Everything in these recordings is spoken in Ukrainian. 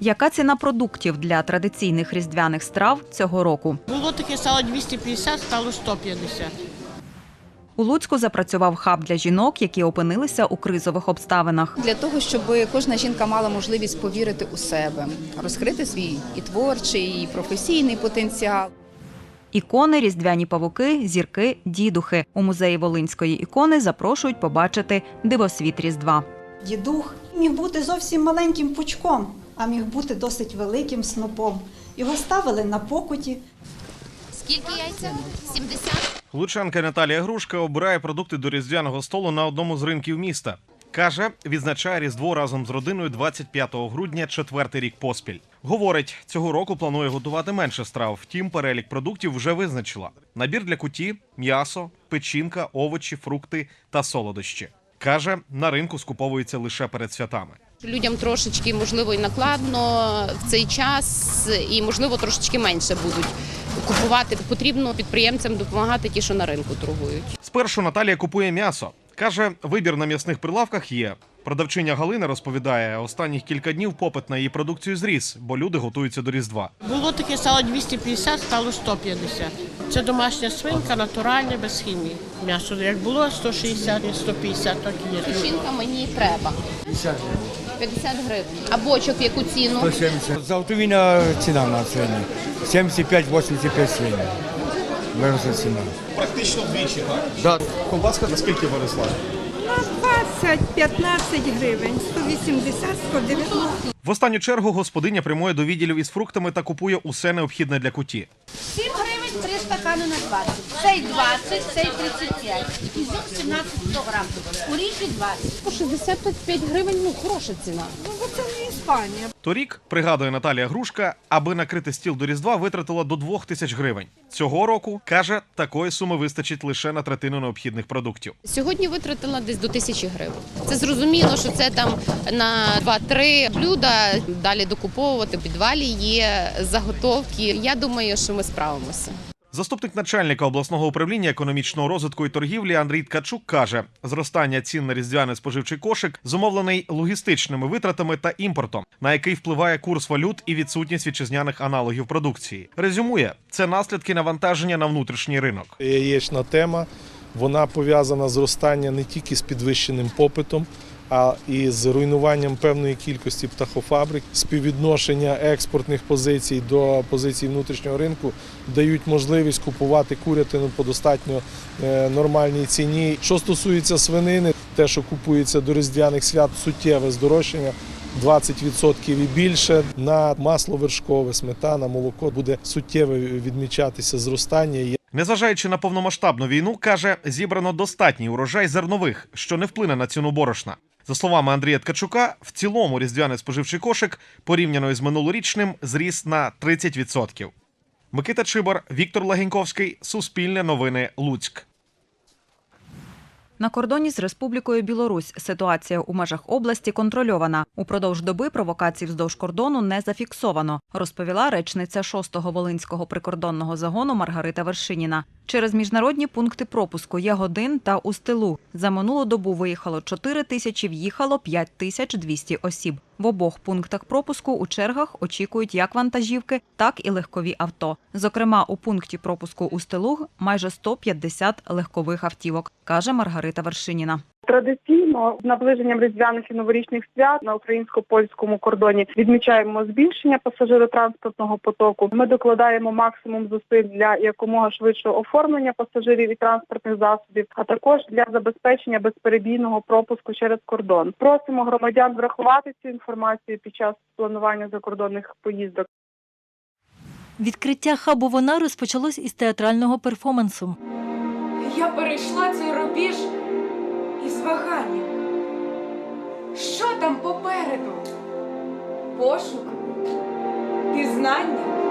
Яка ціна продуктів для традиційних різдвяних страв цього року? Було таке стало 250, стало 150. У Луцьку запрацював хаб для жінок, які опинилися у кризових обставинах. Для того, щоб кожна жінка мала можливість повірити у себе, розкрити свій і творчий, і професійний потенціал. Ікони, різдвяні павуки, зірки, дідухи. У музеї Волинської ікони запрошують побачити дивосвіт Різдва. Дідух міг бути зовсім маленьким пучком, а міг бути досить великим снопом. Його ставили на покуті, Скільки яйця? 70? Лучанка Наталія Грушка обирає продукти до різдвяного столу на одному з ринків міста. Каже, відзначає Різдво разом з родиною 25 грудня, четвертий рік поспіль. Говорить, цього року планує готувати менше страв. Втім, перелік продуктів вже визначила: набір для куті, м'ясо, печінка, овочі, фрукти та солодощі. Каже, на ринку скуповується лише перед святами. Людям трошечки, можливо, і накладно в цей час, і, можливо, трошечки менше будуть купувати. Потрібно підприємцям допомагати ті, що на ринку торгують. Спершу Наталія купує м'ясо. Каже, вибір на м'ясних прилавках є. Продавчиня Галина розповідає, останніх кілька днів попит на її продукцію зріс, бо люди готуються до Різдва. Було таке стало 250, стало 150. Це домашня свинка, натуральне, без хімії. М'ясо як було 160 і 150, так і є. Печінка мені треба. 50 гривень. А бочок яку ціну? 170. Золотовина ціна на сьогодні. 75-85 сьогодні. Виросла ціна. Практично вдвічі, так? Да. Ковбаска наскільки виросла? 20-15 гривень, 180, 190. В останню чергу господиня прямує до відділів із фруктами та купує усе необхідне для куті. 7 гривень 3 стакани на 20. Цей 20, цей 35. Ізюм 17 100 грам. Оріхи 20. По 65 гривень, ну хороша ціна. Ну, це не Іспанія. Торік, пригадує Наталія Грушка, аби накрити стіл до Різдва, витратила до двох тисяч гривень. Цього року каже, такої суми вистачить лише на третину необхідних продуктів. Сьогодні витратила десь до тисячі гривень. Це зрозуміло, що це там на 2-3 блюда. Далі докуповувати в підвалі є заготовки. Я думаю, що ми справимося. Заступник начальника обласного управління економічного розвитку і торгівлі Андрій Ткачук каже, зростання цін на різдвяний споживчий кошик зумовлений логістичними витратами та імпортом, на який впливає курс валют і відсутність вітчизняних аналогів продукції. Резюмує це наслідки навантаження на внутрішній ринок. яєчна тема. Вона пов'язана зростання не тільки з підвищеним попитом, а і з руйнуванням певної кількості птахофабрик. Співвідношення експортних позицій до позицій внутрішнього ринку дають можливість купувати курятину по достатньо е, нормальній ціні. Що стосується свинини, те, що купується до різдвяних свят, суттєве здорожчання. 20% і більше на масло вершкове, сметана, молоко буде суттєво відмічатися зростання. Незважаючи на повномасштабну війну, каже, зібрано достатній урожай зернових, що не вплине на ціну борошна. За словами Андрія Ткачука, в цілому різдвяний споживчий кошик порівняно із минулорічним зріс на 30%. Микита Чибор, Віктор Лагеньковський, Суспільне новини, Луцьк. На кордоні з Республікою Білорусь ситуація у межах області контрольована. Упродовж доби провокацій вздовж кордону не зафіксовано, розповіла речниця 6-го Волинського прикордонного загону Маргарита Вершиніна. Через міжнародні пункти пропуску Ягодин та Устилу за минулу добу виїхало 4 тисячі, в'їхало 5 тисяч 200 осіб. В обох пунктах пропуску у чергах очікують як вантажівки, так і легкові авто. Зокрема, у пункті пропуску Устилуг майже 150 легкових автівок, каже Маргарита Вершиніна. Традиційно з наближенням різдвяних і новорічних свят на українсько-польському кордоні відмічаємо збільшення пасажиротранспортного потоку. Ми докладаємо максимум зусиль для якомога швидшого оформлення пасажирів і транспортних засобів, а також для забезпечення безперебійного пропуску через кордон. Просимо громадян врахувати цю інформацію під час планування закордонних поїздок. Відкриття хабу вона розпочалось із театрального перформансу. Я перейшла цей рубіж із ваганням. Що там попереду? Пошук, пізнання.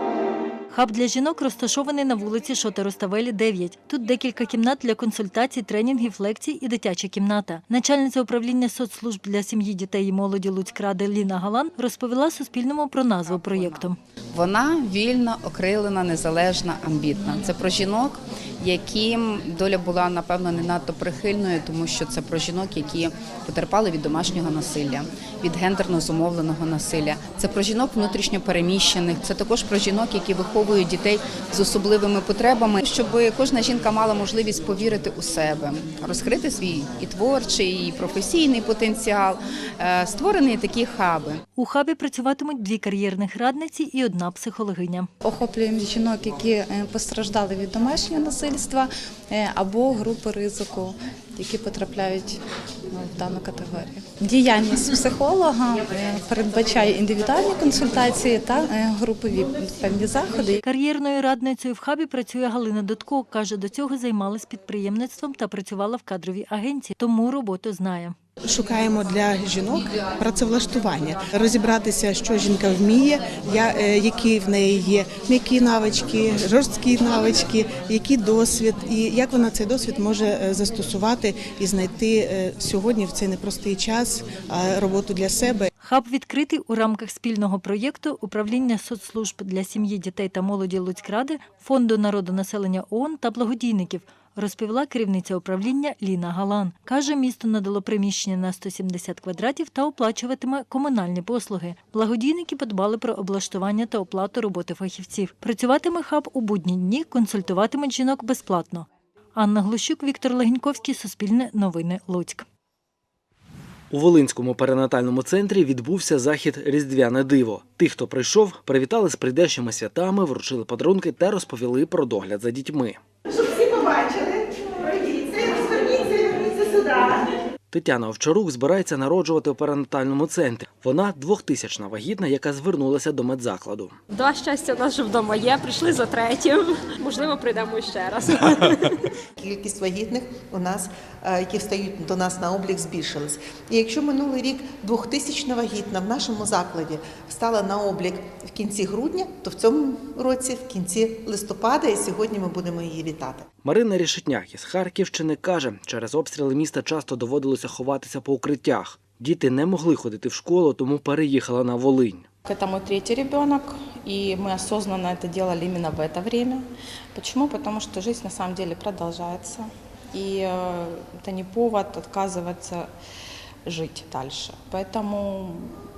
Хаб для жінок розташований на вулиці Шотероставелі, 9. Тут декілька кімнат для консультацій, тренінгів, лекцій і дитяча кімната. Начальниця управління соцслужб для сім'ї, дітей і молоді Луцькради Ліна Галан розповіла Суспільному про назву проєкту. Вона вільна, окрилена, незалежна, амбітна. Це про жінок, яким доля була напевно не надто прихильною, тому що це про жінок, які потерпали від домашнього насилля, від гендерно зумовленого насилля. Це про жінок внутрішньо переміщених. Це також про жінок, які виховують дітей з особливими потребами, щоб кожна жінка мала можливість повірити у себе, розкрити свій і творчий, і професійний потенціал. Е, Створені такі хаби. У хабі працюватимуть дві кар'єрних радниці і одна психологиня. Охоплюємо жінок, які е, постраждали від домашнього насильства е, або групи ризику, які потрапляють в дану категорію. Діяльність психолога е, передбачає індивідуальні консультації та е, групові певні заходи. Кар'єрною радницею в хабі працює Галина Дудко. Каже, до цього займалась підприємництвом та працювала в кадровій агенції, тому роботу знає. Шукаємо для жінок працевлаштування, розібратися, що жінка вміє, е, які в неї є м'які навички, жорсткі навички, який досвід, і як вона цей досвід може е, застосувати і знайти е, сьогодні в цей непростий час роботу для себе. Хаб відкритий у рамках спільного проєкту управління соцслужб для сім'ї, дітей та молоді Луцькради, Фонду народонаселення ООН та благодійників. Розповіла керівниця управління Ліна Галан. Каже, місто надало приміщення на 170 квадратів та оплачуватиме комунальні послуги. Благодійники подбали про облаштування та оплату роботи фахівців. Працюватиме хаб у будні дні, консультуватимуть жінок безплатно. Анна Глущук, Віктор Легеньковський, Суспільне новини, Луцьк. У Волинському перинатальному центрі відбувся захід Різдвяне диво. Тих, хто прийшов, привітали з прийдешніми святами, вручили подарунки та розповіли про догляд за дітьми. Тетяна Овчарук збирається народжувати у перинатальному центрі. Вона двохтисячна вагітна, яка звернулася до медзакладу. Два щастя в нас вже вдома є. Прийшли за третім. Можливо, прийдемо ще раз. Кількість вагітних у нас, е, які встають до нас на облік, збільшилась. І якщо минулий рік 2000 вагітна в нашому закладі встала на облік в кінці грудня, то в цьому році в кінці листопада, і сьогодні ми будемо її вітати. Марина Рішетняк із Харківщини каже, через обстріли міста часто доводилося ховатися по укриттях. Діти не могли ходити в школу, тому переїхала на Волинь. Это мой третий ребенок, и мы осознанно это делали именно в это время. Почему? Потому что жизнь на самом деле продолжается, и э, это не повод отказываться жить дальше. Поэтому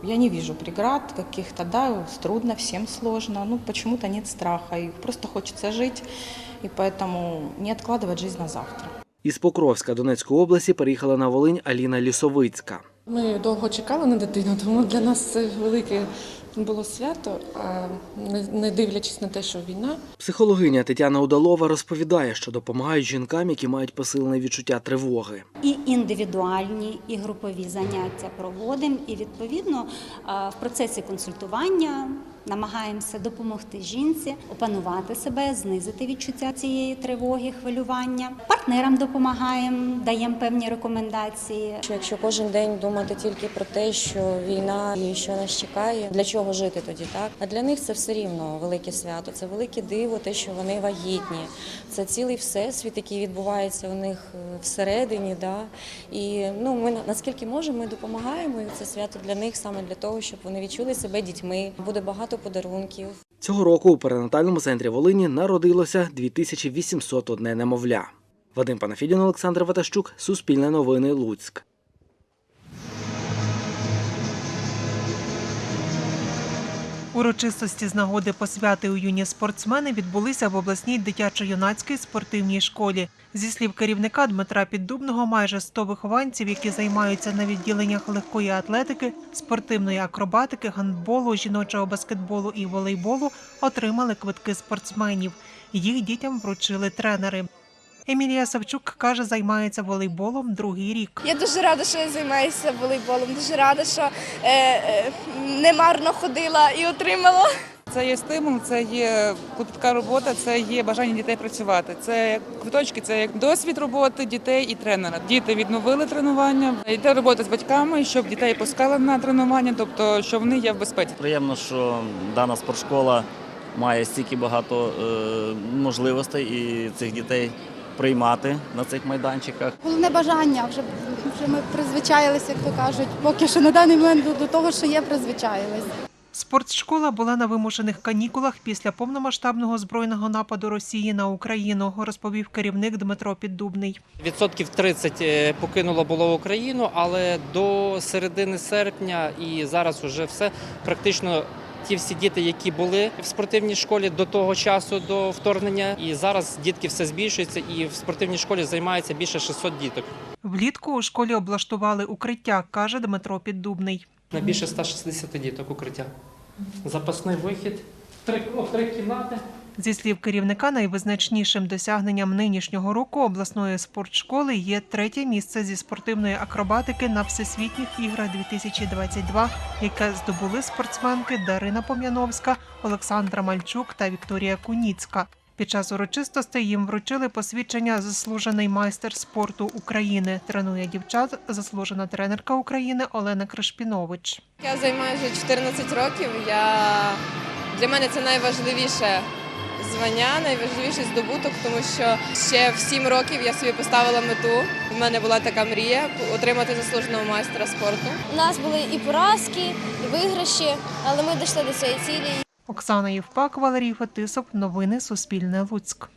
я не вижу преград каких-то, да, трудно, всем сложно, ну почему-то нет страха, и просто хочется жить, и поэтому не откладывать жизнь на завтра. Із Покровська Донецької області переїхала на Волинь Аліна Лісовицька. Ми довго чекали на дитину, тому для нас це велике було свято, а не- не дивлячись на те, що війна. Психологиня Тетяна Удалова розповідає, що допомагають жінкам, які мають посилене відчуття тривоги. І індивідуальні, і групові заняття проводимо. І відповідно в процесі консультування намагаємося допомогти жінці опанувати себе, знизити відчуття цієї тривоги, хвилювання. Партнерам допомагаємо, даємо певні рекомендації. Якщо кожен день думати тільки про те, що війна і що нас чекає, для чого жити тоді, так? А для них це все рівно велике свято, це велике диво, те, що вони вагітні. Це цілий всесвіт, який відбувається у них е, всередині. Да? І ну, ми наскільки можемо, ми допомагаємо. І це свято для них саме для того, щоб вони відчули себе дітьми. Буде багато подарунків. Цього року у перинатальному центрі Волині народилося 2801 немовля. Вадим Панафідін, Олександр Ватащук, Суспільне новини, Луцьк. Урочистості з нагоди посвяти у юні спортсмени відбулися в обласній дитячо-юнацькій спортивній школі. Зі слів керівника Дмитра Піддубного, майже 100 вихованців, які займаються на відділеннях легкої атлетики, спортивної акробатики, гандболу, жіночого баскетболу і волейболу, отримали квитки спортсменів. Їх дітям вручили тренери. Емілія Савчук каже, займається волейболом другий рік. Я дуже рада, що я займаюся волейболом. Дуже рада, що е, е, немарно ходила і отримала. Це є стимул, це є клопітка робота, це є бажання дітей працювати. Це як квиточки, це як досвід роботи дітей і тренера. Діти відновили тренування, йде робота з батьками, щоб дітей пускали на тренування, тобто що вони є в безпеці. Приємно, що дана спортшкола має стільки багато е, можливостей і цих дітей приймати на цих майданчиках. Головне бажання вже, вже ми призвичаїлися, як то кажуть. Поки що на даний момент до, того, що є, призвичаїлися. Спортшкола була на вимушених канікулах після повномасштабного збройного нападу Росії на Україну, розповів керівник Дмитро Піддубний. Відсотків 30 е, покинуло було Україну, але до середини серпня і зараз уже все практично. Ті всі діти, які були в спортивній школі до того часу, до вторгнення, і зараз дітки все збільшуються, і в спортивній школі займається більше 600 діток. Влітку у школі облаштували укриття, каже Дмитро Піддубний. На більше 160 діток укриття. Запасний вихід, три, о, три кімнати. Зі слів керівника, найвизначнішим досягненням нинішнього року обласної спортшколи є третє місце зі спортивної акробатики на всесвітніх іграх 2022, яке здобули спортсменки Дарина Пом'яновська, Олександра Мальчук та Вікторія Куніцька. Під час урочистостей їм вручили посвідчення заслужений майстер спорту України. Тренує дівчат заслужена тренерка України Олена Кришпінович. Я займаюся вже 14 років. Я... Для мене це найважливіше звання, найважливіший здобуток, тому що ще в сім років я собі поставила мету. У мене була така мрія отримати заслуженого майстра спорту. У нас були і поразки, і виграші, але ми дійшли до цієї цілі. Оксана Євпак, Валерій Фетисов. Новини Суспільне Луцьк.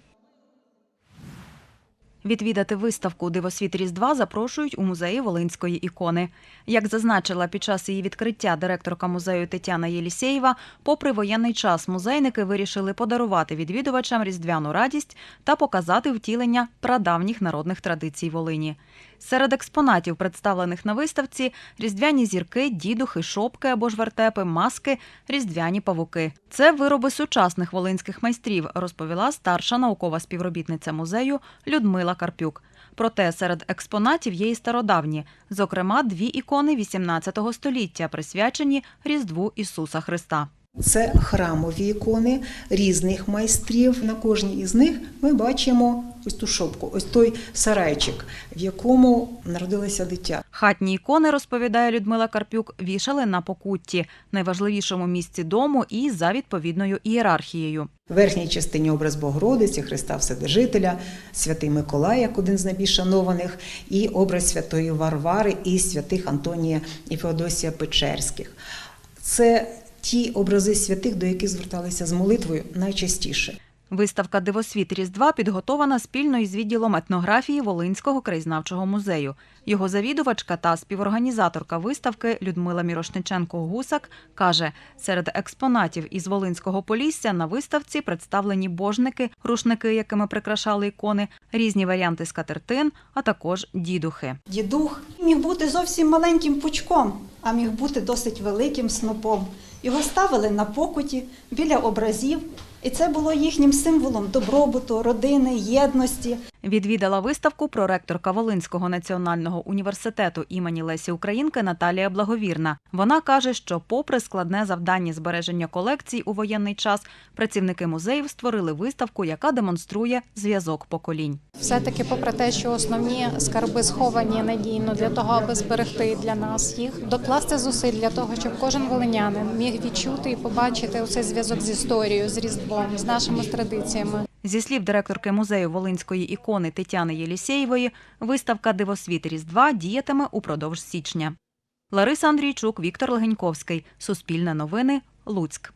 Відвідати виставку Дивосвіт Різдва запрошують у музеї Волинської ікони. Як зазначила під час її відкриття директорка музею Тетяна Єлісєєва, попри воєнний час музейники вирішили подарувати відвідувачам різдвяну радість та показати втілення прадавніх народних традицій Волині. Серед експонатів, представлених на виставці, різдвяні зірки, дідухи, шопки або ж вертепи, маски, різдвяні павуки. Це вироби сучасних волинських майстрів, розповіла старша наукова співробітниця музею Людмила Карпюк. Проте серед експонатів є і стародавні, зокрема, дві ікони XVIII століття, присвячені Різдву Ісуса Христа. Це храмові ікони різних майстрів. На кожній із них ми бачимо ось ту шопку, ось той сарайчик, в якому народилося дитя. Хатні ікони, розповідає Людмила Карпюк, вішали на покутті, найважливішому місці дому і за відповідною ієрархією. В верхній частині образ Богородиці, Христа Вседержителя, Святий Миколай, як один з найбільш шанованих, і образ Святої Варвари і святих Антонія і Феодосія Печерських. Це ті образи святих, до яких зверталися з молитвою найчастіше. Виставка Дивосвіт Різдва підготована спільно із відділом етнографії Волинського краєзнавчого музею. Його завідувачка та співорганізаторка виставки Людмила Мірошниченко-Гусак каже, серед експонатів із Волинського полісся на виставці представлені божники, рушники, якими прикрашали ікони, різні варіанти скатертин, а також дідухи. Дідух міг бути зовсім маленьким пучком, а міг бути досить великим снопом. Його ставили на покуті біля образів, і це було їхнім символом добробуту, родини, єдності. Відвідала виставку проректорка Волинського національного університету імені Лесі Українки Наталія Благовірна. Вона каже, що, попри складне завдання збереження колекцій у воєнний час, працівники музеїв створили виставку, яка демонструє зв'язок поколінь. Все-таки, попри те, що основні скарби сховані надійно для того, аби зберегти для нас їх, докласти зусиль для того, щоб кожен волинянин міг відчути і побачити оцей зв'язок з історією, з різдвом, з нашими традиціями. Зі слів директорки музею Волинської ікони Тетяни Єлісєєвої, виставка Дивосвіт Різдва діятиме упродовж січня. Лариса Андрійчук, Віктор Легеньковський. Суспільне новини. Луцьк.